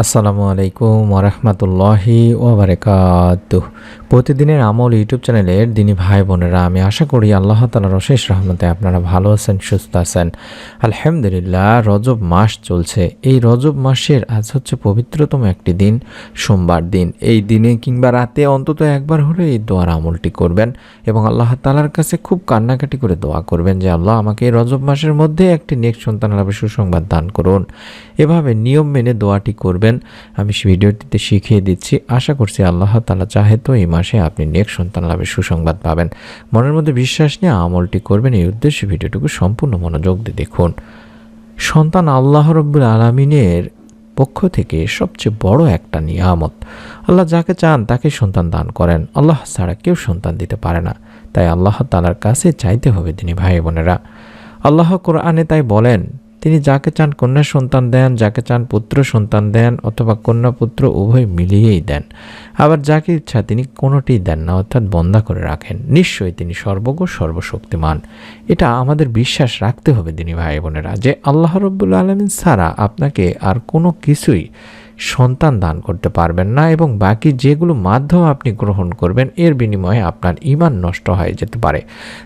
আসসালামু আলাইকুম ওরহমতুল্লাহি ওবরাকাত প্রতিদিনের আমল ইউটিউব চ্যানেলের দিনী ভাই বোনেরা, আমি আশা করি আল্লাহ তালার অশেষ রহমতে আপনারা ভালো আছেন, সুস্থ আছেন। আলহামদুলিল্লাহ, রজব মাস চলছে। এই রজব মাসের আজ হচ্ছে পবিত্রতম একটি দিন, সোমবার দিন। এই দিনে কিংবা রাতে অন্তত একবার হলে এই দোয়ার আমলটি করবেন এবং আল্লাহ তালার কাছে খুব কান্নাকাটি করে দোয়া করবেন যে, আল্লাহ, আমাকে এই রজব মাসের মধ্যে একটি নেক সন্তান লাভের সুসংবাদ দান করুন। এভাবে নিয়ম মেনে দোয়াটি করবেন। আমি ভিডিওটিতে শিখিয়ে দিচ্ছি। আশা করছি আল্লাহ তালা চাহে তো এই মাসে আপনি নেক সন্তান লাভের সুসংবাদ পাবেন। মনের মধ্যে বিশ্বাস নিয়ে আমলটি করবেন। এই উদ্দেশ্যে ভিডিওটুকু সম্পূর্ণ মনোযোগ দিয়ে দেখুন। সন্তান আল্লাহ রব্বুল আলমিনের পক্ষ থেকে সবচেয়ে বড় একটা নিয়ামত। আল্লাহ যাকে চান তাকে সন্তান দান করেন। আল্লাহ ছাড়া কেউ সন্তান দিতে পারে না। তাই আল্লাহ তালার কাছে চাইতে হবে, তিনি ভাই বোনেরা। আল্লাহ কোরআনে তাই বলেন তিনি যাকে চান কন্যা সন্তান দেন, যাকে চান পুত্র সন্তান দেন অথবা কন্যা পুত্র উভয় মিলিয়েই দেন। আবার যাকে ইচ্ছা তিনি কোনোটি দেন না, অর্থাৎ বন্ধা করে রাখেন। নিশ্চয়ই তিনি সর্বজ্ঞ, সর্বশক্তিমান। এটা আমাদের বিশ্বাস রাখতে হবে তিনি ভাই বোনেরা, যে আল্লাহ রব্বুল আলমিন ছাড়া আপনাকে আর কোনো কিছুই সন্তান দান করতে পারবেন না এবং বাকি যেগুলো মাধ্যম আপনি গ্রহণ করবেন, এর বিনিময়ে আপনার ইমান নষ্ট হয়ে যেতে পারে।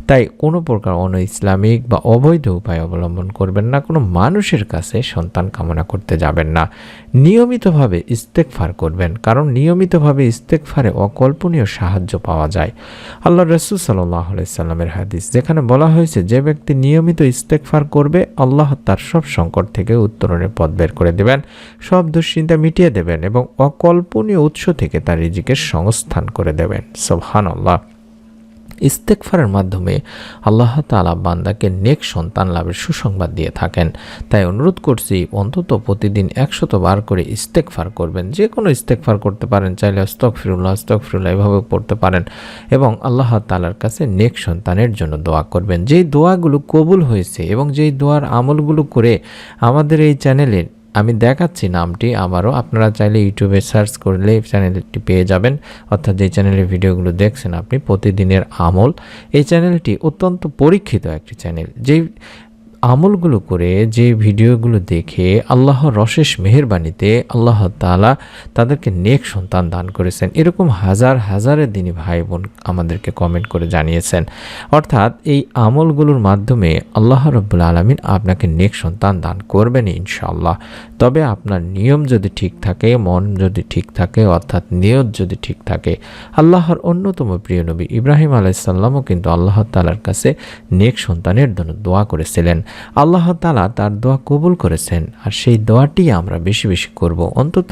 তাই কোনো প্রকার অন ইসলামিক বা অবৈধ উপায় অবলম্বন করবেন না, কোনো মানুষের কাছে সন্তান কামনা করতে যাবেন না। নিয়মিতভাবে ইস্তেকফার করবেন, কারণ নিয়মিতভাবে ইস্তেকফারে অকল্পনীয় সাহায্য পাওয়া যায়। আল্লাহ রসুল সাল্লাহ সাল্লামের হাদিস, যেখানে বলা হয়েছে, যে ব্যক্তি নিয়মিত ইস্তেকফার করবে, আল্লাহ তার সব সংকট থেকে উত্তরণের পথ বের করে দেবেন। সব দুশ্চিন্তা মিটিয়ে দেবেন এবং অকল্পনীয় উৎস থেকে তার রিজিকের সংস্থান করে দেবেন। সোহান আল্লাহ ইস্তেকফারের মাধ্যমে আল্লাহ তালা বান্দাকে নেক সন্তান লাভের সুসংবাদ দিয়ে থাকেন। তাই অনুরোধ করছি, অন্তত প্রতিদিন একশত বার করে ইস্তেকফার করবেন। যে কোনো ইস্তেকফার করতে পারেন, চাইলে অস্তক ফিরুল্লাহ অস্তক ফিরুল্লাহ এভাবে পড়তে পারেন এবং আল্লাহ তালার কাছে নেক সন্তানের জন্য দোয়া করবেন। যেই দোয়াগুলো কবুল হয়েছে এবং যেই দোয়ার আমলগুলো করে আমাদের এই চ্যানেলের আমি দেখাচ্ছি নামটি আবারও আপনারা চাইলে ইউটিউবে সার্চ করলে চ্যানেলটি পেয়ে যাবেন। অর্থাৎ যে চ্যানেলের ভিডিওগুলো দেখছেন আপনি, প্রতিদিনের আমল। এই চ্যানেলটি অত্যন্ত পরীক্ষিত একটি চ্যানেল। যেই আমলগুলো করে যে ভিডিওগুলো দেখে আল্লাহর রশেষ মেহরবানিতে আল্লাহ তালা তাদেরকে নেক সন্তান দান করেছেন। এরকম হাজার হাজারের দিনই ভাই বোন আমাদেরকে কমেন্ট করে জানিয়েছেন। অর্থাৎ এই আমলগুলোর মাধ্যমে আল্লাহ রব্বুল আলমিন আপনাকে নেক সন্তান দান করবেন ইনশাল্লাহ তবে আপনার নিয়ম যদি ঠিক থাকে, মন যদি ঠিক থাকে, অর্থাৎ নিয়ত যদি ঠিক থাকে, আল্লাহর অন্যতম প্রিয় নবী ইব্রাহিম আলাইসাল্লামও কিন্তু আল্লাহ তালার কাছে নেক সন্তানের জন্য দোয়া করেছিলেন। আল্লাহ তালা তার দোয়া কবুল করেছেন আর সেই দোয়াটি আমরা বেশি বেশি করব। অন্তত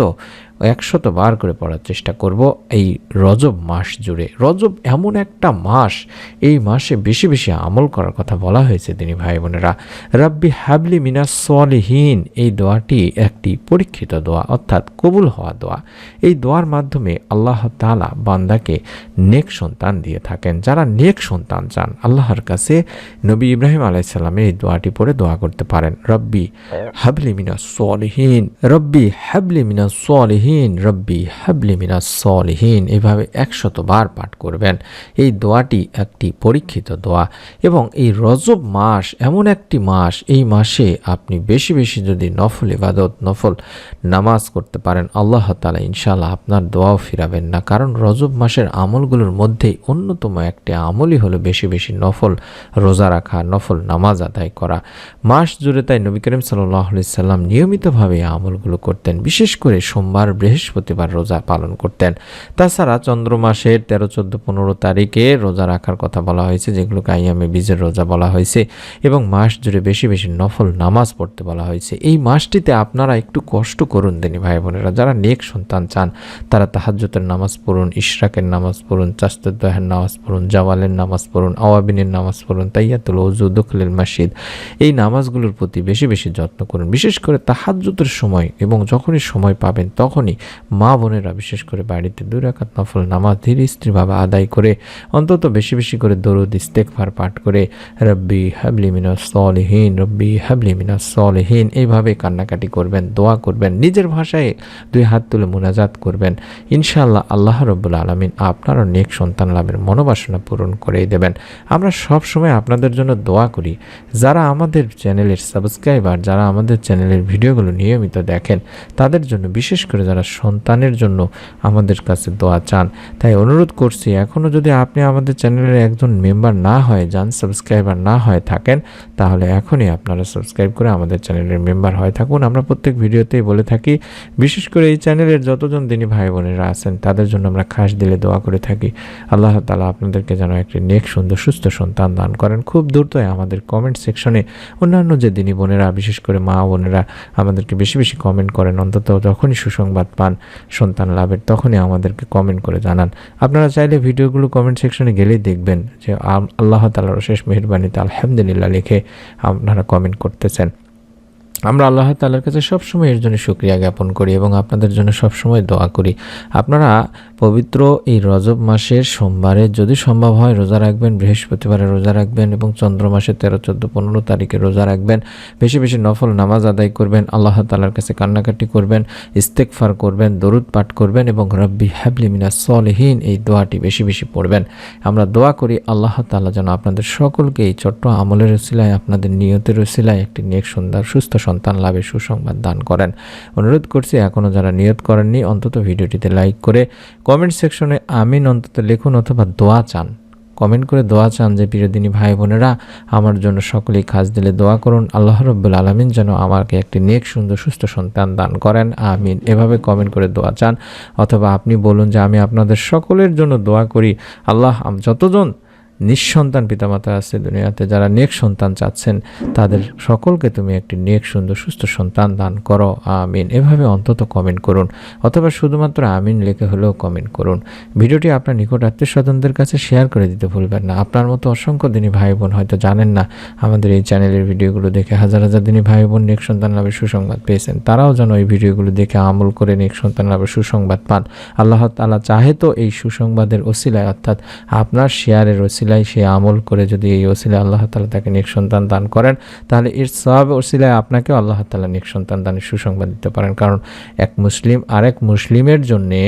একশত বার করে পড়ার চেষ্টা করব এই রজব মাস জুড়ে। রজব এমন একটা মাস, এই মাসে বেশি বেশি আমল করার কথা বলা হয়েছে তিনি ভাই বোনেরা রাব্বি হাবলি মিনা সলিহীন, এই দোয়াটি একটি পরীক্ষিত দোয়া, অর্থাৎ কবুল হওয়া দোয়া। এই দোয়ার মাধ্যমে আল্লাহ তালা বান্দাকে নেক সন্তান দিয়ে থাকেন। যারা নেক সন্তান চান, আল্লাহর কাছে নবী ইব্রাহিম আলাইসাল্লামের এই দোয়াটি পড়ে দোয়া করতে পারেন। রব্বি হাবলি মিনা সলিহীন, রব্বি হাবলি মিনা সলিহীন। সলিহীন, রব্বি হাবলি মিনা সলিহীন। এভাবে একশত বার পাঠ করবেন। এই দোয়াটি একটি পরীক্ষিত দোয়া এবং এই রজব মাস এমন একটি মাস, এই মাসে আপনি বেশি বেশি যদি নফল ইবাদত, নফল নামাজ করতে পারেন, আল্লাহ তালা ইনশাল্লাহ আপনার দোয়াও ফিরাবেন না। কারণ রজব মাসের আমলগুলোর মধ্যেই অন্যতম একটি আমলই হলো বেশি বেশি নফল রোজা রাখা, নফল নামাজ আদায় করা। মাস জুড়ে তাই নবী করিম সাল্লাহ সাল্লাম নিয়মিতভাবে আমলগুলো করতেন। বিশেষ করে সোমবার বৃহস্পতিবার রোজা পালন করতেন। তাছাড়া চন্দ্র মাসের তেরো, চোদ্দ, পনেরো তারিখে রোজা রাখার কথা বলা হয়েছে, যেগুলোকে আইয়ামে বীজের রোজা বলা হয়েছে এবং মাস জুড়ে বেশি বেশি নফল নামাজ পড়তে বলা হয়েছে। এই মাসটিতে আপনারা একটু কষ্ট করুন, দেনি ভাই বোনেরা। যারা নেক সন্তান চান, তারা তাহাজ্যতের নামাজ পড়ুন, ইশরাকের নামাজ পড়ুন, চাস্তদ্দহের নামাজ পড়ুন, জাওয়ালের নামাজ পড়ুন, আওয়াবিনের নামাজ পড়ুন, তাইয়াতুল ওজু দখলের মাসিদ এই নামাজগুলোর প্রতি বেশি বেশি যত্ন করুন। বিশেষ করে তাহাজ্যতের সময় এবং যখনই সময় পাবেন তখন তখনই মা বোনেরা বিশেষ করে বাড়িতে দুই রাকাত নফল নামাজ ধীর স্ত্রীভাবে আদায় করে, অন্তত বেশি বেশি করে দরুদ ইস্তেকফার পাঠ করে, রব্বি হাবলি মিনাস সলেহীন, রব্বি হাবলি মিনাস সলেহীন এইভাবে কান্নাকাটি করবেন, দোয়া করবেন, নিজের ভাষায় দুই হাত তুলে মোনাজাত করবেন। ইনশাআল্লাহ আল্লাহ রব্বুল আলমিন আপনারও নেক সন্তান লাভের মনোবাসনা পূরণ করেই দেবেন। আমরা সব সময় আপনাদের জন্য দোয়া করি, যারা আমাদের চ্যানেলের সাবস্ক্রাইবার, যারা আমাদের চ্যানেলের ভিডিওগুলো নিয়মিত দেখেন, তাদের জন্য বিশেষ করে যারা সন্তানের জন্য আমাদের কাছে দোয়া চান। তাই অনুরোধ করছি এখনও যদি আপনি আমাদের চ্যানেলের একজন মেম্বার না হয়, যান সাবস্ক্রাইবার না হয়ে থাকেন, তাহলে এখনই আপনারা সাবস্ক্রাইব করে আমাদের চ্যানেলের মেম্বার হয়ে থাকুন। আমরা প্রত্যেক ভিডিওতেই বলে থাকি, বিশেষ করে এই চ্যানেলের যতজন দিনী ভাই বোনেরা আছেন, তাদের জন্য আমরা খাস দিলে দোয়া করে থাকি। আল্লাহ তালা আপনাদেরকে যেন একটি নেক, সুন্দর, সুস্থ সন্তান দান করেন। খুব দ্রুতই আমাদের কমেন্ট সেকশনে অন্যান্য যে দিনী বোনেরা, বিশেষ করে মা বোনেরা আমাদেরকে বেশি বেশি কমেন্ট করেন। অন্তত যখনই সুসংবাদ পান সন্তান লাভের, তখনই আমাদেরকে কমেন্ট করে জানান। আপনারা চাইলে ভিডিওগুলো কমেন্ট সেকশনে গেলেই দেখবেন যে আল্লাহ তালার শেষ মেহরবানিতে আলহামদুলিল্লাহ লিখে আপনারা কমেন্ট করতেছেন। আমরা আল্লাহ তাল্লার কাছে সবসময় এর জন্য সুক্রিয়া জ্ঞাপন করি এবং আপনাদের জন্য সবসময় দোয়া করি। আপনারা পবিত্র এই রজব মাসের সোমবারে যদি সম্ভব হয় রোজা রাখবেন, বৃহস্পতিবারে রোজা রাখবেন এবং চন্দ্র মাসের তেরো, চোদ্দ, পনেরো তারিখে রোজা রাখবেন। বেশি বেশি নফল নামাজ আদায় করবেন, আল্লাহ তাল্লার কাছে কান্নাকাটি করবেন ইস্তেকফার করবেন, দরুদ পাঠ করবেন এবং রব্বি হ্যাবলি মিনা সলহীন এই দোয়াটি বেশি বেশি পড়বেন। আমরা দোয়া করি আল্লাহ তাল্লাহ যেন আপনাদের সকলকে এই ছোট্ট আমলের রসিলায়, আপনাদের নিয়তের রসিলায় একটি নেক, সুন্দর, সুস্থ সন্তান লাভের সুসংবাদ দান করেন। অনুরোধ করছি এখনও যারা নিয়ত করেননি, অন্তত ভিডিওটিতে লাইক করে কমেন্ট সেকশনে আমিন অন্তত লিখুন অথবা দোয়া চান। কমেন্ট করে দোয়া চান যে, প্রিয়দিনী ভাই বোনেরা, আমার জন্য সকলেই খাস দিলে দোয়া করুন। আল্লাহ রব্বুল আলমিন যেন আমাকে একটি নেক, সুন্দর, সুস্থ সন্তান দান করেন। আমিন। এভাবে কমেন্ট করে দোয়া চান। অথবা আপনি বলুন যে, আমি আপনাদের সকলের জন্য দোয়া করি। আল্লাহ যতজন নিঃসন্তান পিতামাতা আছে দুনিয়াতে, যারা নেক সন্তান চাচ্ছেন, তাদের সকলকে তুমি একটি নেক, সুন্দর, সুস্থ সন্তান দান করো। আমিন। এভাবে অন্তত কমেন্ট করুন, অথবা শুধুমাত্র আমিন লিখে হলেও কমেন্ট করুন। ভিডিওটি আপনার নিকট আত্মীয় স্বজনদের কাছে শেয়ার করে দিতে ভুলবেন না। আপনার মতো অসংখ্য দিনী ভাই বোন হয়তো জানেন না, আমাদের এই চ্যানেলের ভিডিওগুলো দেখে হাজার হাজার দিনী ভাই বোন নেক সন্তান লাভের সুসংবাদ পেয়েছেন। তারাও যেন এই ভিডিওগুলো দেখে আমল করে নেক সন্তান লাভের সুসংবাদ পান। আল্লাহ তাআলা চাহে তো এই সুসংবাদের ওসিলায়, অর্থাৎ আপনার শেয়ারের ওসিলায় সে আমল করে যদি এই ওসিলায় আল্লাহ তালা তাকে নেক সন্তান দান করেন, তাহলে এর সব ওসিলায় আপনাকে আল্লাহ তালা নেক সন্তান দানের সুসংবাদ দিতে পারেন। কারণ এক মুসলিম আরেক মুসলিমের জন্যে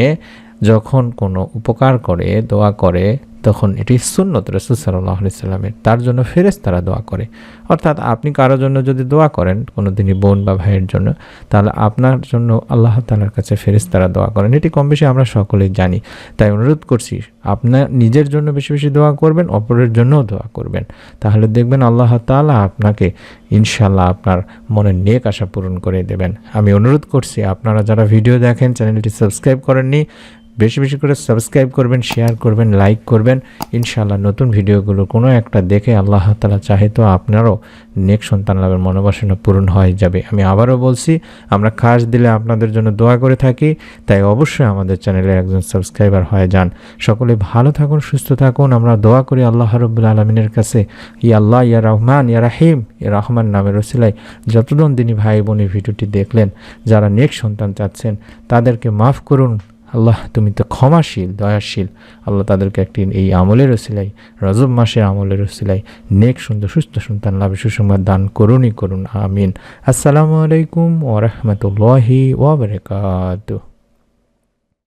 যখন কোনো উপকার করে, দোয়া করে তখন এটি সুন্নত রসুল সাল্লাহ সাল্লামের। তার জন্য ফেরেস তারা দোয়া করে। অর্থাৎ আপনি কারোর জন্য যদি দোয়া করেন কোনো দিনই বোন বা ভাইয়ের জন্য, তাহলে আপনার জন্য আল্লাহ তালার কাছে ফেরেস তারা দোয়া করেন। এটি কম বেশি আমরা সকলেই জানি। তাই অনুরোধ করছি, আপনার নিজের জন্য বেশি বেশি দোয়া করবেন, অপরের জন্যও দোয়া করবেন। তাহলে দেখবেন আল্লাহ তাআলা আপনাকে ইনশাল্লাহ আপনার মনের নেক আশা পূরণ করে দেবেন। আমি অনুরোধ করছি, আপনারা যারা ভিডিও দেখেন, চ্যানেলটি সাবস্ক্রাইব করেননি বেশি বেশি করে সাবস্ক্রাইব করবেন শেয়ার করবেন লাইক করবেন। ইনশাআল্লাহ নতুন ভিডিওগুলো কোনো একটা দেখে আল্লাহ তালা চাহে তো আপনারও নেক সন্তান লাভের মনোবাসনা পূরণ হয়ে যাবে। আমি আবারও বলছি, আমরা খাস দিলে আপনাদের জন্য দোয়া করে থাকি, তাই অবশ্যই আমাদের চ্যানেলে একজন সাবস্ক্রাইবার হয়ে যান। সকলে ভালো থাকুন, সুস্থ থাকুন, আমরা দোয়া করি আল্লাহ রব্বুল আলমিনের কাছে। ই আল্লাহ, ইয়া রহমান, ইয়া রাহিম, ইয়া রহমান নামের রসিলাই যতজন দিনই ভাই বোনের ভিডিওটি দেখলেন, যারা নেক সন্তান চাচ্ছেন, তাদেরকে মাফ করুন আল্লাহ, তুমি তো ক্ষমাশীল, দয়াশীল। আল্লাহ তাদেরকে একটি এই আমলের রসিলাই রজব মাসের আমলের সিলাই নেক, সুন্দর, সুস্থ সন্তান লাভে সুসংবাদ দান করুনই করুন। আমিন। আসসালামু আলাইকুম ওরহমতুল্লাহি ওবরাকাতুহ